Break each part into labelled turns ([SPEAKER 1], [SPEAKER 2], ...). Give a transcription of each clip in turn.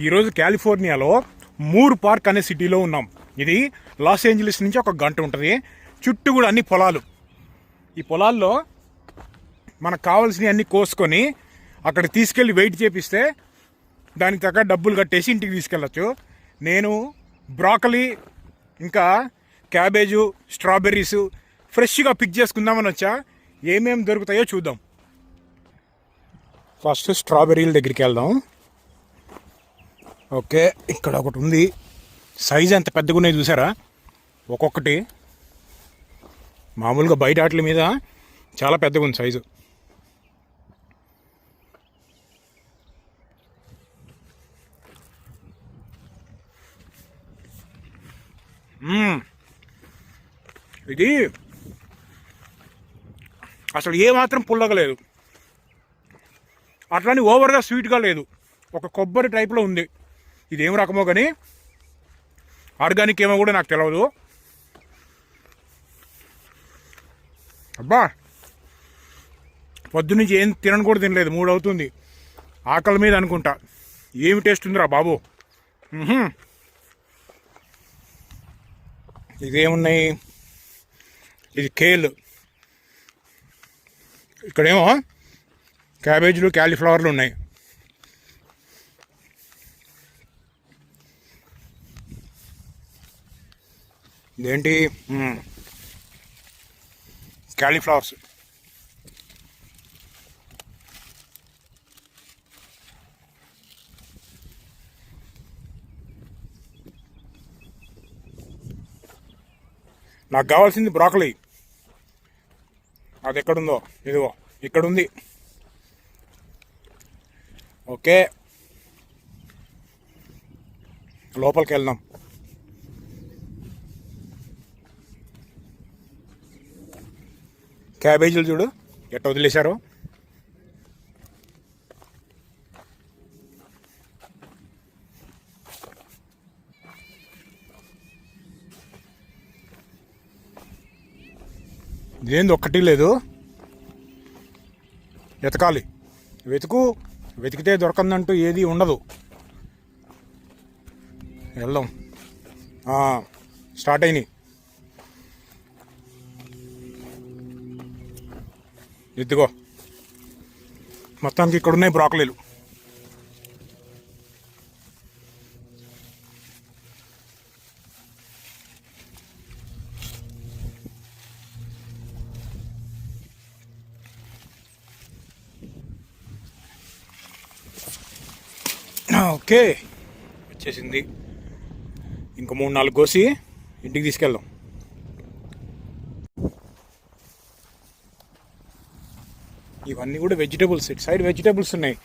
[SPEAKER 1] ఈరోజు కాలిఫోర్నియాలో మూర్ పార్క్ అనే సిటీలో ఉన్నాం. ఇది లాస్ ఏంజలీస్ నుంచి ఒక గంట ఉంటుంది. చుట్టూ కూడా అన్ని పొలాలు. ఈ పొలాల్లో మనకు కావాల్సినవి అన్నీ కోసుకొని అక్కడ తీసుకెళ్ళి వెయిట్ చేపిస్తే దానికి తగ్గ డబ్బులు కట్టేసి ఇంటికి తీసుకెళ్ళచ్చు. నేను బ్రాకలీ ఇంకా క్యాబేజు స్ట్రాబెర్రీస్ ఫ్రెష్గా పిక్ చేసుకుందామని వచ్చా. ఏమేమి దొరుకుతాయో చూద్దాం. ఫస్ట్ స్ట్రాబెర్రీల దగ్గరికి వెళ్దాం. ఓకే ఇక్కడ ఒకటి ఉంది. సైజ్ ఎంత పెద్దగా ఉన్నాయి చూసారా? ఒక్కొక్కటి. మామూలుగా బయట ఆటల మీద చాలా పెద్దగా ఉంది సైజు. ఇది అసలు ఏమాత్రం పుల్లగలేదు అట్లానే ఓవర్గా స్వీట్గా లేదు. ఒక కొబ్బరి టైప్లో ఉంది. ఇది ఏం రకమో కానీ ఆర్గానిక్ ఏమో కూడా నాకు తెలియదు అబ్బా! పొద్దునుంచి ఏం తినను కూడా తినలేదు మూడు అవుతుంది ఆకలి మీద అనుకుంటా. ఏమి టేస్ట్ ఉందిరా బాబు? ఇదేమున్నాయి? ఇది కేల్. ఇక్కడేమో క్యాబేజీలు క్యాలీఫ్లవర్లు ఉన్నాయి. ఇదేంటి? క్యాలీఫ్లవర్స్ నాకు కావాల్సింది బ్రాకలీ. అది ఎక్కడుందో? ఇదిగో ఇక్కడుంది. ఓకే. లోపలికి వెళ్దాం క్యాబేజీలు చూడు. ఎట్ట వదిలేశారు. ఇదేంది? ఒక్కటి లేదు. వెతకాలి. వెతుకు. వెతికితే దొరకందంటూ ఏది ఉండదు. వెళ్దాం. స్టార్ట్ అయినాయి. ఇదిగో. మొత్తానికి ఇక్కడ ఉన్నాయి బ్రాకలీలు. ఓకే. వచ్చేసింది. ఇంకో మూడు నాలుగు కోసి ఇంటికి తీసుకెళ్దాం. ఇవన్నీ కూడా వెజిటేబుల్స్ ఇటు సైడ్ వెజిటేబుల్స్ ఉన్నాయి.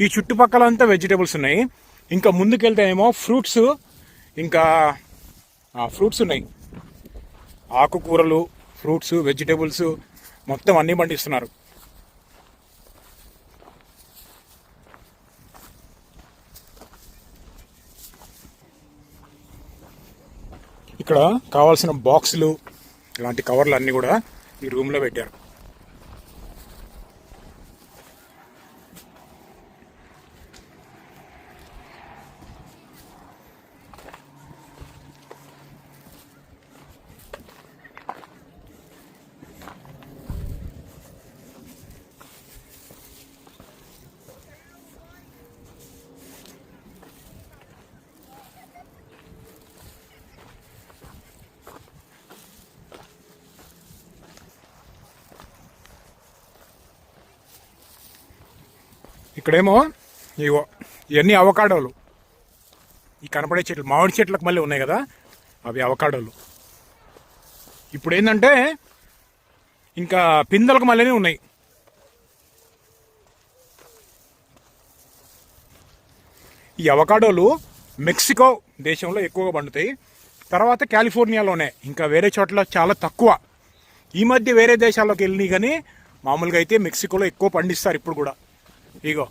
[SPEAKER 1] ఈ చుట్టుపక్కల అంతా వెజిటేబుల్స్ ఉన్నాయి. ఇంకా ముందుకెళ్తే ఏమో ఫ్రూట్స్ ఇంకా ఫ్రూట్స్ ఉన్నాయి. ఆకుకూరలు ఫ్రూట్స్ వెజిటేబుల్స్ మొత్తం అన్నీ పండిస్తున్నారు. ఇక్కడ కావాల్సిన బాక్సులు ఇలాంటి కవర్లు అన్నీ కూడా ఈ రూమ్లో పెట్టారు. ఇక్కడేమో ఇవో ఇవన్నీ అవకాడోలు. ఈ కనపడే చెట్లు మామిడి చెట్లకు మళ్ళీ ఉన్నాయి కదా అవి అవకాడోలు. ఇప్పుడు ఏంటంటే ఇంకా పిందెలకు మళ్ళీనే ఉన్నాయి. ఈ అవకాడోలు మెక్సికో దేశంలో ఎక్కువగా పండుతాయి. తర్వాత కాలిఫోర్నియాలోనే ఇంకా వేరే చోట్ల చాలా తక్కువ. ఈ మధ్య వేరే దేశాల్లోకి వెళ్ళినాయి కానీ మామూలుగా అయితే మెక్సికోలో ఎక్కువ పండిస్తారు ఇప్పుడు కూడా. ఇగో.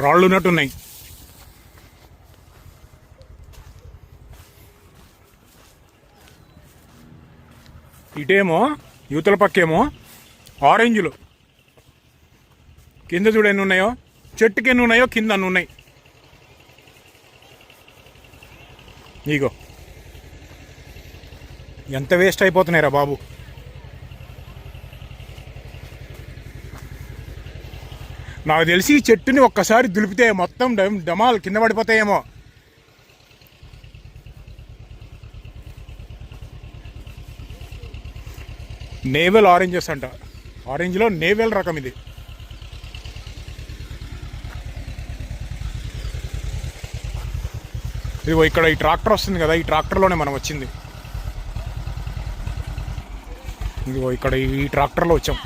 [SPEAKER 1] రాళ్ళు ఉన్నట్టున్నాయి. ఇటేమో యువతల పక్కేమో ఆరెంజ్లు. కింద చూడు ఎన్ని ఉన్నాయో చెట్టుకి ఎన్ని ఉన్నాయో కింద అన్ని ఉన్నాయి నీగో ఎంత వేస్ట్ అయిపోతున్నాయిరా బాబు. నాకు తెలిసి ఈ చెట్టుని ఒక్కసారి దులిపితే మొత్తం డమ్ డమాల్ కింద పడిపోతాయేమో. నేవెల్ ఆరెంజెస్ అంట. ఆరెంజ్లో నేవెల్ రకం ఇది. ఇదిగో ఇక్కడ ఈ ట్రాక్టర్ వస్తుంది కదా ఈ ట్రాక్టర్లోనే మనం వచ్చింది. ఇదిగో ఇక్కడ ఈ ట్రాక్టర్లో వచ్చాం.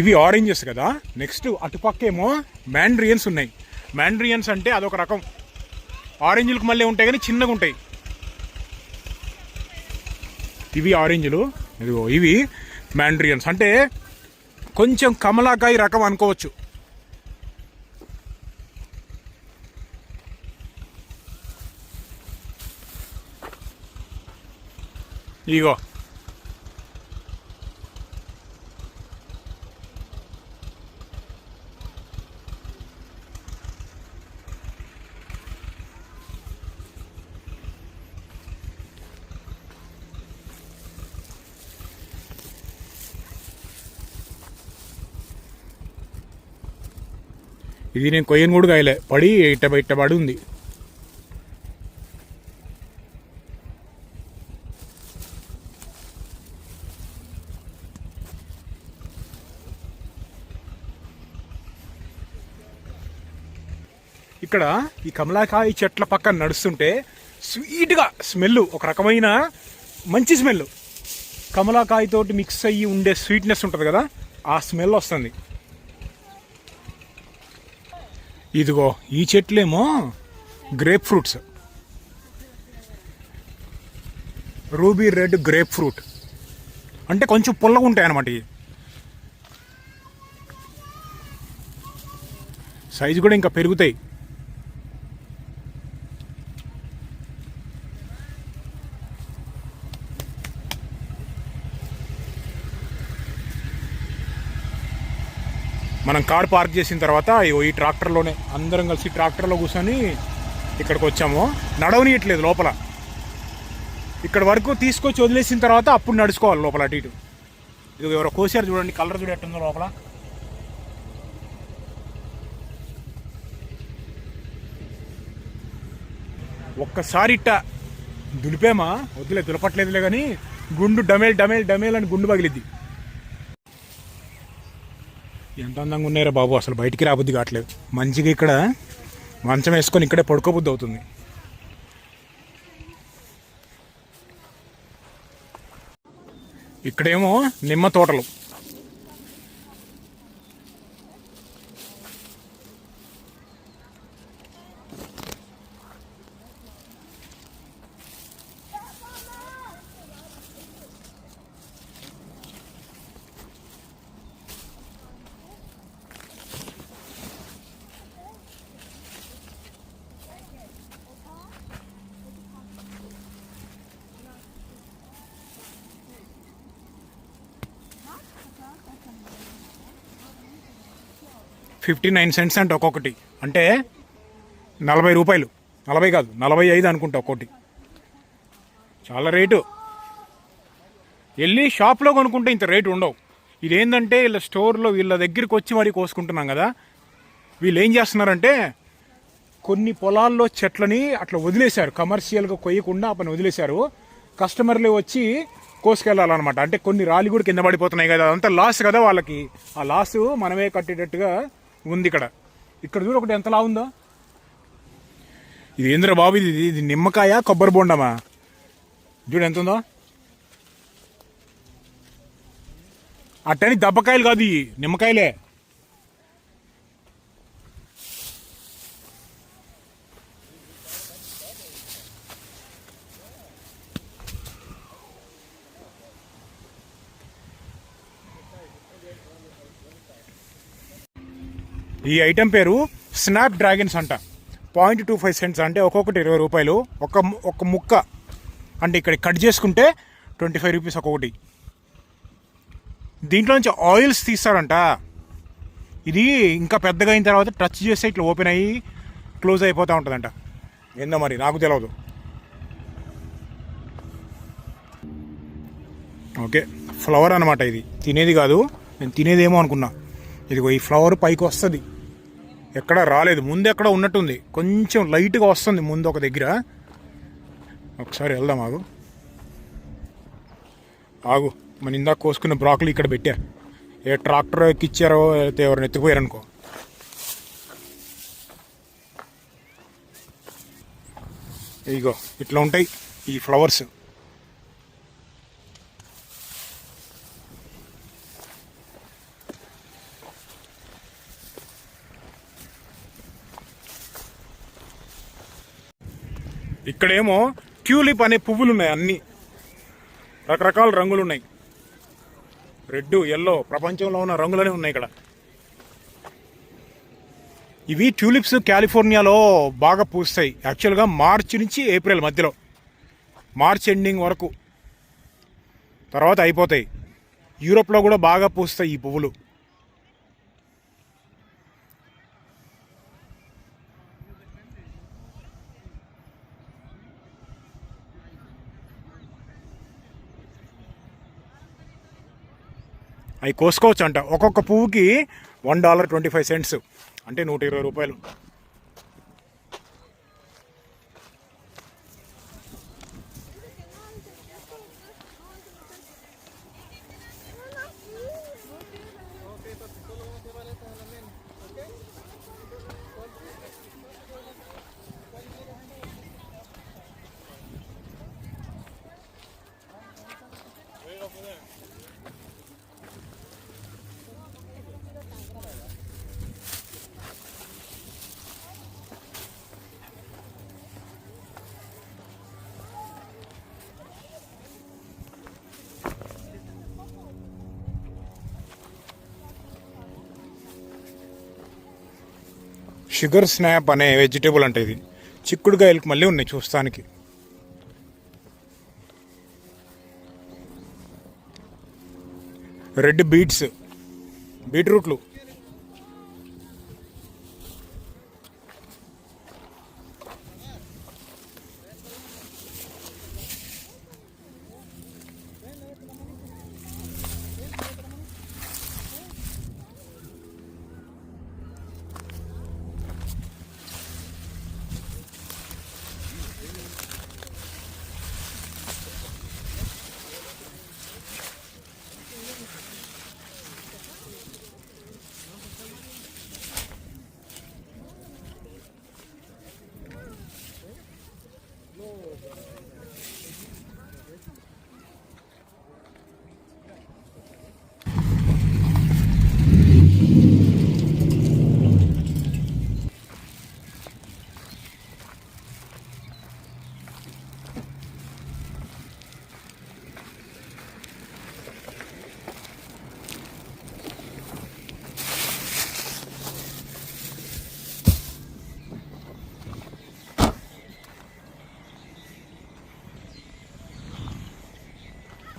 [SPEAKER 1] ఇవి ఆరెంజెస్ కదా నెక్స్ట్ అటుపక్కేమో మ్యాండ్రియన్స్ ఉన్నాయి. మ్యాండ్రియన్స్ అంటే అదొక రకం. ఆరెంజ్లకు మళ్ళీ ఉంటాయి కానీ చిన్నగా ఉంటాయి. ఇవి ఆరెంజ్లు. ఇదిగో ఇవి మ్యాండ్రియన్స్ అంటే కొంచెం కమలాకాయ రకం అనుకోవచ్చు. ఇగో ఇది నేను కొయ్యను కూడా కాయలే. పడి ఇట్ట ఇట్ట పడి ఉంది ఇక్కడ ఈ కమలాకాయ చెట్ల పక్కన నడుస్తుంటే స్వీట్గా స్మెల్ ఒక రకమైన మంచి స్మెల్ కమలాకాయతోటి మిక్స్ అయ్యి ఉండే స్వీట్నెస్ ఉంటుంది కదా ఆ స్మెల్ వస్తుంది. ఇదిగో ఈ చెట్లేమో grapefruits ruby red grapefruit అంటే కొంచెం పుల్లగా ఉంటాయి అన్నమాట ఇవి. సైజు కూడా ఇంకా పెరుగుతాయి. మనం కార్ పార్క్ చేసిన తర్వాత ఇగో ఈ ట్రాక్టర్లోనే అందరం కలిసి ట్రాక్టర్లో కూర్చొని ఇక్కడికి వచ్చాము. నడవనియట్లేదు లోపల. ఇక్కడ వరకు తీసుకొచ్చి వదిలేసిన తర్వాత అప్పుడు నడుచుకోవాలి లోపల అటు ఇటు. ఇది ఎవరో కోసారు చూడండి కలర్ చూడట్టుందో లోపల. ఒక్కసారి ఇట్ట దులిపేమా? వద్దులే దులపట్లేదులే కానీ గుండు డమేల్ డమేల్ డమేల్ అని గుండు పగిలిద్ది. ఎంత అందంగా ఉన్నారా బాబు? అసలు బయటికి రాబుద్ది కావట్లేదు. మంచిగా ఇక్కడ మంచం వేసుకొని ఇక్కడే పడుకోబుద్ది అవుతుంది. ఇక్కడేమో నిమ్మ తోటలు. ఫిఫ్టీ నైన్ సెంట్స్ అంటే ఒక్కొక్కటి. అంటే నలభై రూపాయలు. నలభై కాదు నలభై ఐదు అనుకుంటా ఒక్కోటి. చాలా రేటు. వెళ్ళి షాప్లో కొనుక్కుంటే ఇంత రేటు ఉండవు. ఇదేంటంటే వీళ్ళ స్టోర్లో వీళ్ళ దగ్గరికి వచ్చి మరీ కోసుకుంటున్నాం కదా. వీళ్ళు ఏం చేస్తున్నారంటే కొన్ని పొలాల్లో చెట్లని అట్లా వదిలేశారు. కమర్షియల్గా కొయ్యకుండా పని వదిలేశారు. కస్టమర్లు వచ్చి కోసుకెళ్ళాలన్నమాట. అంటే కొన్ని రాళ్ళు కూడా కింద పడిపోతున్నాయి కదా. అదంతా లాస్ కదా వాళ్ళకి. ఆ లాస్ మనమే కట్టేటట్టుగా ఉంది ఇక్కడ. ఇక్కడ చూడు ఒకటి ఎంతలా ఉందో. ఇది ఏంద్ర బాబు ఇది? ఇది నిమ్మకాయ కొబ్బరి బొండమా? చూడు ఎంత ఉందో. అట్టని దబ్బకాయలు కాదు ఇవి నిమ్మకాయలే. ఈ ఐటెం పేరు స్నాప్ డ్రాగన్స్ అంట. పాయింట్ టూ ఫైవ్ సెంట్స్ అంటే ఒక్కొక్కటి ఇరవై రూపాయలు. ఒక ఒక ముక్క. అంటే ఇక్కడ కట్ చేసుకుంటే ట్వంటీ ఫైవ్ రూపీస్ ఒక్కొక్కటి. దీంట్లో నుంచి ఆయిల్స్ తీస్తారంట. ఇది ఇంకా పెద్దగా అయిన తర్వాత టచ్ చేస్తే ఇట్లా ఓపెన్ అయ్యి క్లోజ్ అయిపోతూ ఉంటుందంట. ఏందో మరి నాకు తెలియదు ఓకే ఫ్లవర్ అనమాట ఇది. తినేది కాదు నేను తినేదేమో అనుకున్నా. ఇదిగో ఈ ఫ్లవర్ పైకి వస్తుంది. ఎక్కడ రాలేదు. ముందు ఎక్కడ ఉన్నట్టుంది. కొంచెం లైట్గా వస్తుంది ముందు ఒక దగ్గర. ఒకసారి వెళ్దాం ఆగు. ఆగు. మన ఇందాక కోసుకున్న బ్రాకులు ఇక్కడ పెట్టా. ఏ ట్రాక్టర్ ఎక్కిచ్చారో లేకపోతే ఎవరిని ఎత్తిపోయారనుకో ఇగో ఇట్లా ఉంటాయి ఈ ఫ్లవర్స్. ఇక్కడేమో ట్యూలిప్ అనే పువ్వులు ఉన్నాయి అన్ని. రకరకాల రంగులు ఉన్నాయి రెడ్ ఎల్లో ప్రపంచంలో ఉన్న రంగులనే ఉన్నాయి ఇక్కడ. ఇవి ట్యూలిప్స్ కాలిఫోర్నియాలో బాగా పూస్తాయి. యాక్చువల్గా మార్చి నుంచి ఏప్రిల్ మధ్యలో. మార్చ్ ఎండింగ్ వరకు. తర్వాత అయిపోతాయి. యూరోప్లో కూడా బాగా పూస్తాయి ఈ పువ్వులు. అవి కోసుకోవచ్చు అంట ఒక్కొక్క పువ్వుకి one dollar twenty five cents అంటే నూట ఇరవై రూపాయలు. షుగర్ స్నాప్ అనే వెజిటేబుల్ అంటే ఇది. చిక్కుడుకాయలకు మళ్ళీ ఉన్నాయి చూస్తానికి. రెడ్ బీట్స్ బీట్రూట్లు.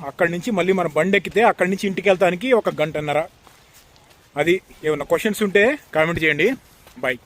[SPEAKER 1] అక్కడి నుంచి మళ్ళీ మనం బండి ఎక్కితే అక్కడి నుంచి ఇంటికి వెళ్తానికి ఒక గంటన్నర. అది ఏమన్నా క్వశ్చన్స్ ఉంటే కామెంట్ చేయండి. బాయ్